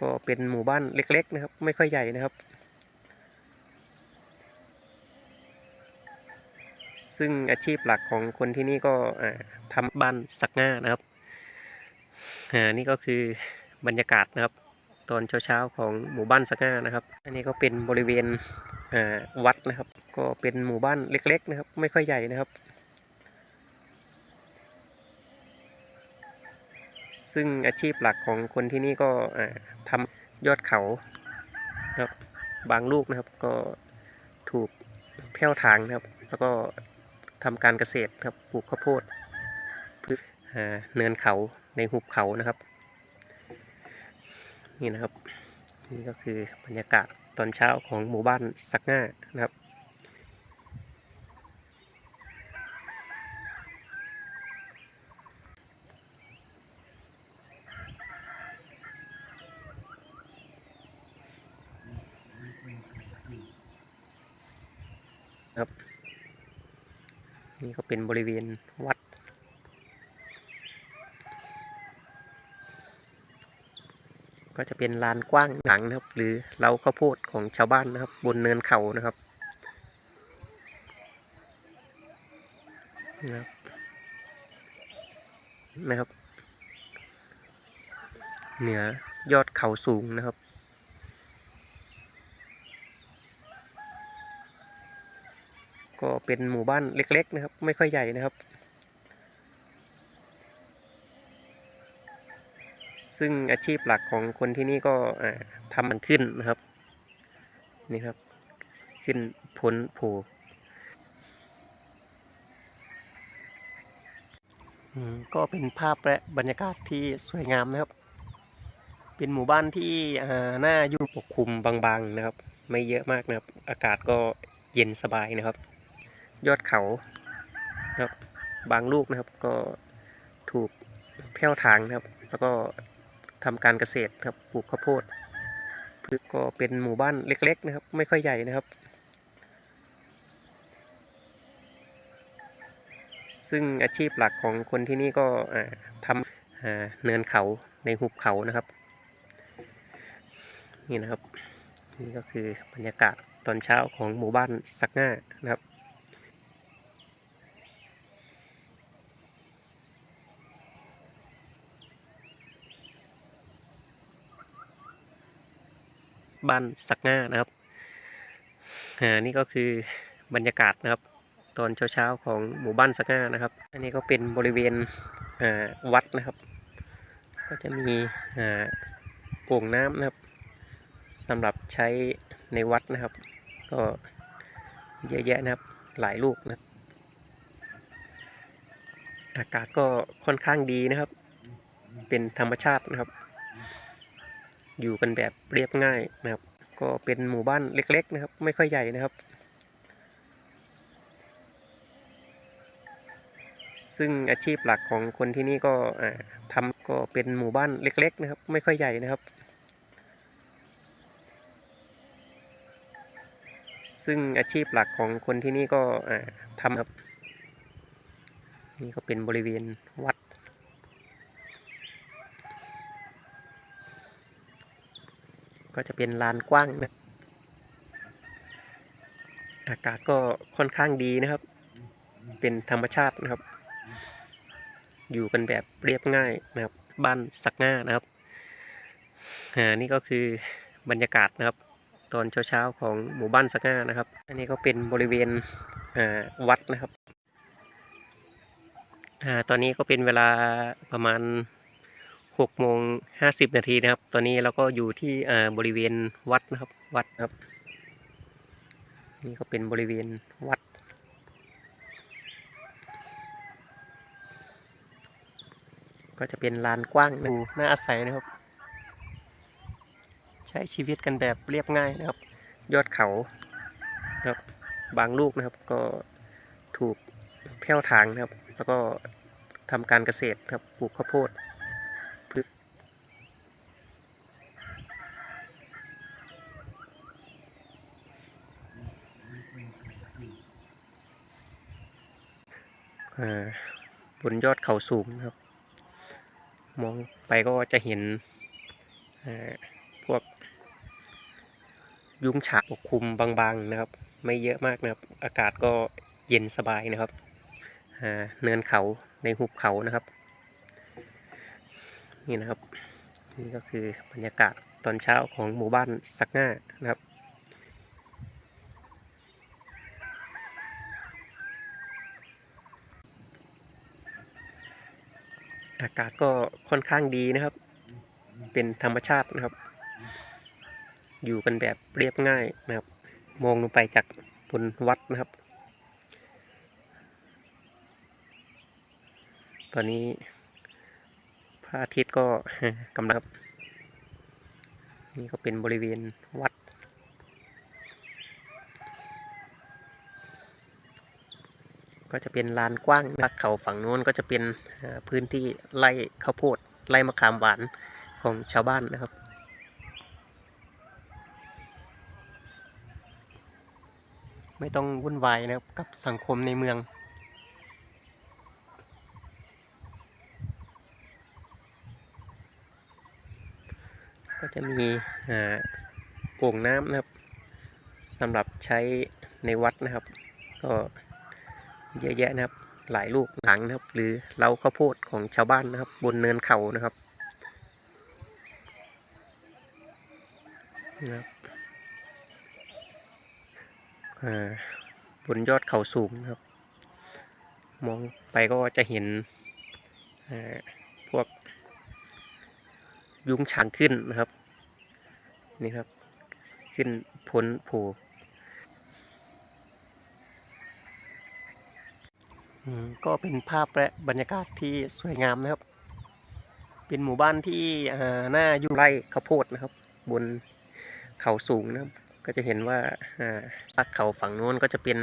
ก็เป็นหมู่บ้านเล็ก ๆ นะครับ ไม่ค่อยใหญ่นะครับ ซึ่งอาชีพหลักของคนที่นี่ก็ทำบ้านสักง่านะครับอ่านี่ก็คือบรรยากาศนะครับ ตอนเช้าๆของหมู่บ้านสักง่านะครับ อันนี้ก็เป็นบริเวณวัดนะครับ ก็เป็นหมู่บ้านเล็ก ๆ นะครับ ไม่ค่อยใหญ่นะครับ ซึ่งอาชีพหลักของคนที่นี่ก็ทำยอดเขาครับบางลูกนะครับก็ถูกแผ่วทางนะครับ แล้วก็ทำการเกษตรครับปลูกข้าวโพดพืชเนินเขาในหุบเขานะครับ นี่นะครับ นี่ก็คือบรรยากาศตอนเช้าของหมู่บ้านสักง่านะครับ ครับ นี่ก็เป็นบริเวณวัด ก็จะเป็นลานกว้างหลังนะครับ หรือเล้าข้าวโพดของชาวบ้านนะครับ บนเนินเขานะครับนะครับนะครับ เหนือยอดเขาสูงนะครับ ก็เป็นหมู่บ้านเล็ก ๆ นะครับ ไม่ค่อยใหญ่นะครับ ซึ่งอาชีพหลักของคนที่นี่ก็ทำมันขึ้นนะครับ นี่ครับ ขึ้นพ้นโผอืมก็เป็นภาพและบรรยากาศที่สวยงามนะครับ เป็นหมู่บ้านที่อ่าน่าอยู่ปกคลุมบางๆนะครับ ไม่เยอะมากนะครับ อากาศก็เย็นสบายนะครับ ยอดเขานะครับบางลูกนะครับ ก็ถูกแผ่วทางนะครับ แล้วก็ทำการเกษตรครับปลูกข้าวโพดพืชก็เป็นหมู่บ้านเล็ก ๆ นะครับ ไม่ค่อยใหญ่นะครับ ซึ่งอาชีพหลักของคนที่นี่ก็ทำเนินเขาในหุบเขานะครับ นี่นะครับ นี่ก็คือบรรยากาศตอนเช้าของหมู่บ้านสักง่านะครับ บ้านสักง่านะครับอ่านี่ก็คือบรรยากาศนะครับ ตอนเช้าๆของหมู่บ้านสักง่านะครับ อันนี้ก็เป็นบริเวณอ่าวัดนะครับ ก็จะมีอ่าโอ่งน้ำนะครับสำหรับใช้ในวัดนะครับ ก็เยอะแยะนะครับหลายลูกนะอากาศก็ค่อนข้างดีนะครับ เป็นธรรมชาตินะครับ อยู่กันแบบเรียบง่ายนะครับ ก็เป็นหมู่บ้านเล็ก ๆ นะครับ ไม่ค่อยใหญ่นะครับ ซึ่งอาชีพหลักของคนที่นี่ก็อ่าทำก็เป็นหมู่บ้านเล็ก ๆ นะครับ ไม่ค่อยใหญ่นะครับ ซึ่งอาชีพหลักของคนที่นี่ก็ทำครับนี่ก็เป็นบริเวณวัด ก็จะเป็นลานกว้างนะ อากาศก็ค่อนข้างดีนะครับ เป็นธรรมชาตินะครับ อยู่กันแบบเรียบง่ายนะครับ บ้านสักง่านะครับอ่านี่ก็คือบรรยากาศนะครับ ตอนเช้าๆของหมู่บ้านสักง่านะครับ อันนี้ก็เป็นบริเวณอ่าวัดนะครับอ่าตอนนี้ก็เป็นเวลาประมาณ หกโมงห้าสิบนาทีนะครับ ตอนนี้เราก็อยู่ที่บริเวณวัดนะครับ วัดครับ นี่ก็เป็นบริเวณวัด ก็จะเป็นลานกว้างดูน่าอาศัยนะครับ ใช้ชีวิตกันแบบเรียบง่ายนะครับ ยอดเขานะครับ บางลูกนะครับก็ถูกแผ่วทางนะครับ แล้วก็ทำการเกษตรครับปลูกข้าวโพดพืชอ่า บนยอดเขาสูงนะครับ มองไปก็จะเห็นอ่าวกยุ้งฉางปกคลุมบางๆนะครับ ไม่เยอะมากนะครับ อากาศก็เย็นสบายนะครับเนินเขาในหุบเขานะครับ นี่นะครับ นี่ก็คือบรรยากาศตอนเช้าของหมู่บ้านสักง่านะครับ อากาศก็ค่อนข้างดีนะครับ เป็นธรรมชาตินะครับ อยู่กันแบบเรียบง่ายนะครับ มองลงไปจากบนวัดนะครับ ตอนนี้พระอาทิตย์ก็กำลังนี่ก็เป็นบริเวณวัด ก็จะเป็นลานกว้างนะครับเขาฝั่งโน้นก็จะเป็นพื้นที่ไร่ข้าวโพดไร่มะขามหวานของชาวบ้านนะครับไม่ต้องวุ่นวายนะครับกับสังคมในเมือง ก็จะมีอ่าโอ่งน้ำนะครับสำหรับใช้ในวัดนะครับ ก็ เยอะแยะนะครับ หลายลูกหลังนะครับ หรือเล้าข้าวโพดของชาวบ้านนะครับ บนเนินเขานะครับนะครับอ่าบนยอดเขาสูงนะครับ มองไปก็จะเห็นอ่าพวกยุ้งฉางขึ้นนะครับ นี่ครับ ขึ้นพ้นโผล่อืม ก็เป็นภาพและบรรยากาศที่สวยงามนะครับ เป็นหมู่บ้านที่อ่าหน้าอยู่ไร่ข้าวโพดนะครับ บนเขาสูงนะครับ ก็จะเห็นว่าอ่าภาคเขาฝั่งโน้นก็จะเป็น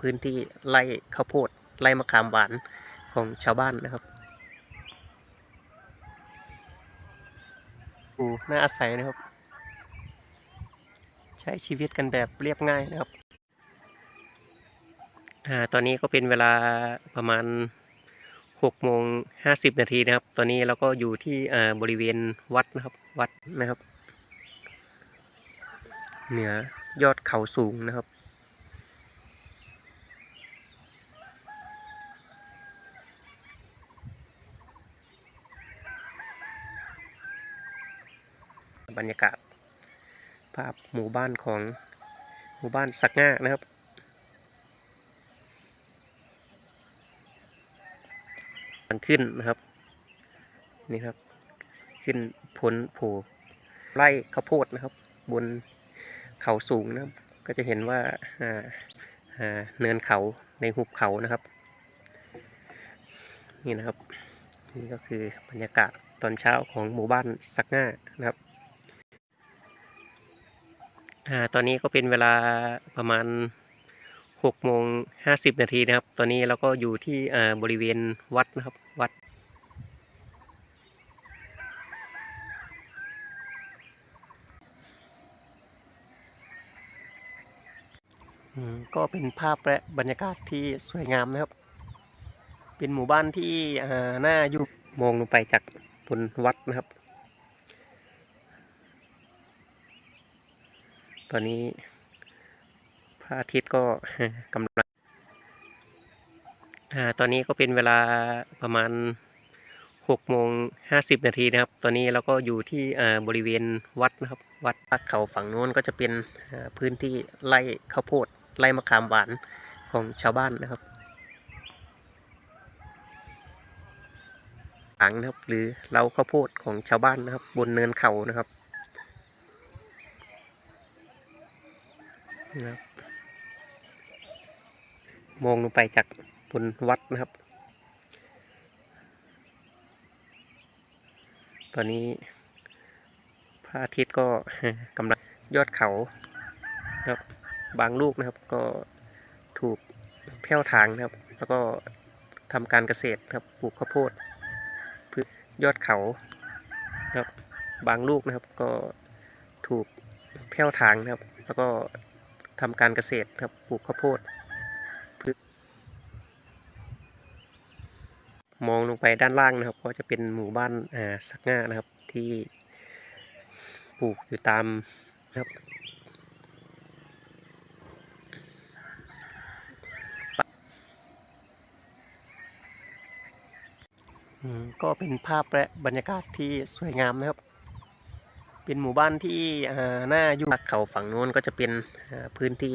พื้นที่ไร่ข้าวโพดไร่มะขามหวานของชาวบ้านนะครับอูน่าอาศัยนะครับ ใช้ชีวิตกันแบบเรียบง่ายนะครับ ตอนนี้ก็เป็นเวลาประมาณหกโมงห้าสิบนาทีนะครับ ตอนนี้เราก็อยู่ที่บริเวณวัดนะครับ วัดนะครับ เหนือยอดเขาสูงนะครับ บรรยากาศภาพหมู่บ้านของหมู่บ้านสักง่านะครับ ทางขึ้นนะครับ นี่ครับ ขึ้นพ้นโผล่ไร่ข้าวโพดนะครับ บนเขาสูงนะครับ ก็จะเห็นว่าเนินเขาในหุบเขานะครับ นี่นะครับ นี่ก็คือบรรยากาศตอนเช้าของหมู่บ้านสักง่านะครับอตอนนี้ก็เป็นเวลาประมาณ หกโมงห้าสิบนาทีนะครับ ตอนนี้เราก็อยู่ที่บริเวณวัดนะครับ วัด ก็เป็นภาพและบรรยากาศที่สวยงามนะครับ เป็นหมู่บ้านที่อ่าน่าอยู่มองลงไปจากบนวัดนะครับ ตอนนี้ พระอาทิตย์ก็กำลังตอนนี้ก็เป็นเวลาประมาณหกโมงห้าสิบนาทีนะครับ ตอนนี้เราก็อยู่ที่บริเวณวัดนะครับ วัดปักเขาฝั่งโน้นก็จะเป็นพื้นที่ไร่ข้าวโพดไร่มะขามหวานของชาวบ้านนะครับหลังนะครับ หรือเล้าข้าวโพดของชาวบ้านนะครับ บนเนินเขานะครับนะครับ มองลงไปจากบนวัดนะครับ ตอนนี้พระอาทิตย์ก็กำลังยอดเขาครับบางลูกนะครับก็ถูกแผ่วทางนะครับ แล้วก็ทำการเกษตรครับปลูกข้าวโพดพืชยอดเขาครับบางลูกนะครับก็ถูกแผ่วทางนะครับ แล้วก็ทำการเกษตรครับปลูกข้าวโพด มองลงไปด้านล่างนะครับ ก็จะเป็นหมู่บ้านอ่าสักง่านะครับที่ปลูกอยู่ตามนะครับก็เป็นภาพและบรรยากาศที่สวยงามนะครับ เป็นหมู่บ้านที่อ่าน่าอยู่เขาฝั่งโน้นก็จะเป็นพื้นที่